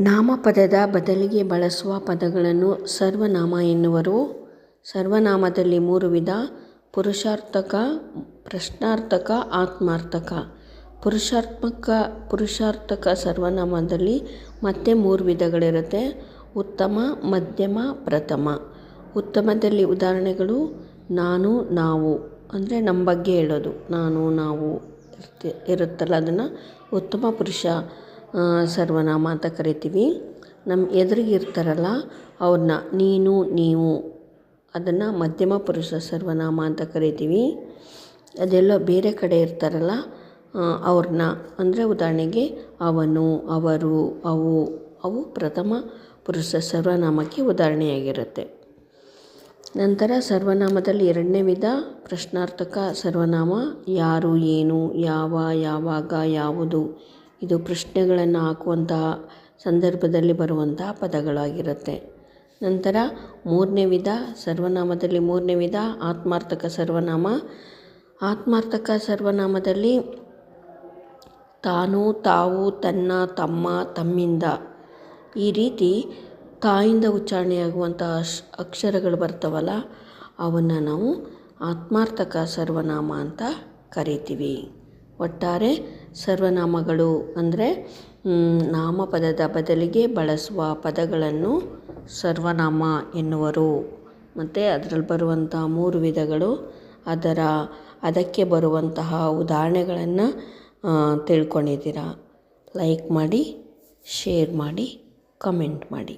ನಾಮಪದದ ಬದಲಿಗೆ ಬಳಸುವ ಪದಗಳನ್ನು ಸರ್ವನಾಮ ಎನ್ನುವರು. ಸರ್ವನಾಮದಲ್ಲಿ ಮೂರು ವಿಧ. ಪುರುಷಾರ್ಥಕ, ಪ್ರಶ್ನಾರ್ಥಕ, ಆತ್ಮಾರ್ಥಕ. ಪುರುಷಾತ್ಮಕ, ಪುರುಷಾರ್ಥಕ ಸರ್ವನಾಮದಲ್ಲಿ ಮತ್ತೆ ಮೂರು ವಿಧಗಳಿರುತ್ತೆ. ಉತ್ತಮ, ಮಧ್ಯಮ, ಪ್ರಥಮ. ಉತ್ತಮದಲ್ಲಿ ಉದಾಹರಣೆಗಳು, ನಾನು, ನಾವು. ಅಂದರೆ ನಮ್ಮ ಬಗ್ಗೆ ಹೇಳೋದು. ನಾನು, ನಾವು ಇರ್ತ ಇರುತ್ತಲ್ಲ ಅದನ್ನು. ಉತ್ತಮ, ಪುರುಷ. ಸರ್ವನಾಮ ಅಂತ ಕರಿತೀವಿ. ನಮ್ಮ ಎದುರಿಗೆ ಇರ್ತಾರಲ್ಲ ಅವ್ರನ್ನ ನೀನು, ನೀವು, ಅದನ್ನು ಮಧ್ಯಮ ಪುರುಷ ಸರ್ವನಾಮ ಅಂತ ಕರಿತೀವಿ. ಅದೆಲ್ಲ ಬೇರೆ ಕಡೆ ಇರ್ತಾರಲ್ಲ ಅವ್ರನ್ನ ಅಂದರೆ ಉದಾಹರಣೆಗೆ ಅವನು, ಅವರು, ಅವು ಅವು ಪ್ರಥಮ ಪುರುಷ ಸರ್ವನಾಮಕ್ಕೆ ಉದಾಹರಣೆಯಾಗಿರುತ್ತೆ. ನಂತರ ಸರ್ವನಾಮದಲ್ಲಿ ಎರಡನೇ ವಿಧ, ಪ್ರಶ್ನಾರ್ಥಕ ಸರ್ವನಾಮ, ಯಾರು, ಏನು, ಯಾವ, ಯಾವಾಗ, ಯಾವುದು ಇದು ಪ್ರಶ್ನೆಗಳನ್ನು ಹಾಕುವಂತಹ ಸಂದರ್ಭದಲ್ಲಿ ಬರುವಂತಹ ಪದಗಳಾಗಿರುತ್ತೆ. ನಂತರ ಮೂರನೇ ವಿಧ, ಸರ್ವನಾಮದಲ್ಲಿ ಮೂರನೇ ವಿಧ, ಆತ್ಮಾರ್ಥಕ ಸರ್ವನಾಮ. ಆತ್ಮಾರ್ಥಕ ಸರ್ವನಾಮದಲ್ಲಿ ತಾನು, ತಾವು, ತನ್ನ, ತಮ್ಮ, ತಮ್ಮಿಂದ. ಈ ರೀತಿ ತಾಯಿಂದ ಉಚ್ಚಾರಣೆಯಾಗುವಂಥ ಅಶ್, ಅಕ್ಷರಗಳು ಬರ್ತಾವಲ್ಲ, ಅವನ್ನು ನಾವು ಆತ್ಮಾರ್ಥಕ ಸರ್ವನಾಮ ಅಂತ ಕರಿತೀವಿ. ಒಟ್ಟಾರೆ ಸರ್ವನಾಮಗಳು ಅಂದರೆ ನಾಮಪದದ ಬದಲಿಗೆ ಬಳಸುವ ಪದಗಳನ್ನು ಸರ್ವನಾಮ ಎನ್ನುವರು. ಮತ್ತು ಅದರಲ್ಲಿ ಬರುವಂಥ ಮೂರು ವಿಧಗಳು, ಅದರ, ಅದಕ್ಕೆ ಬರುವಂತಹ ಉದಾಹರಣೆಗಳನ್ನು ತಿಳ್ಕೊಂಡಿದ್ದೀರಾ? ಲೈಕ್ ಮಾಡಿ ಶೇರ್ ಮಾಡಿ ಕಮೆಂಟ್ ಮಾಡಿ.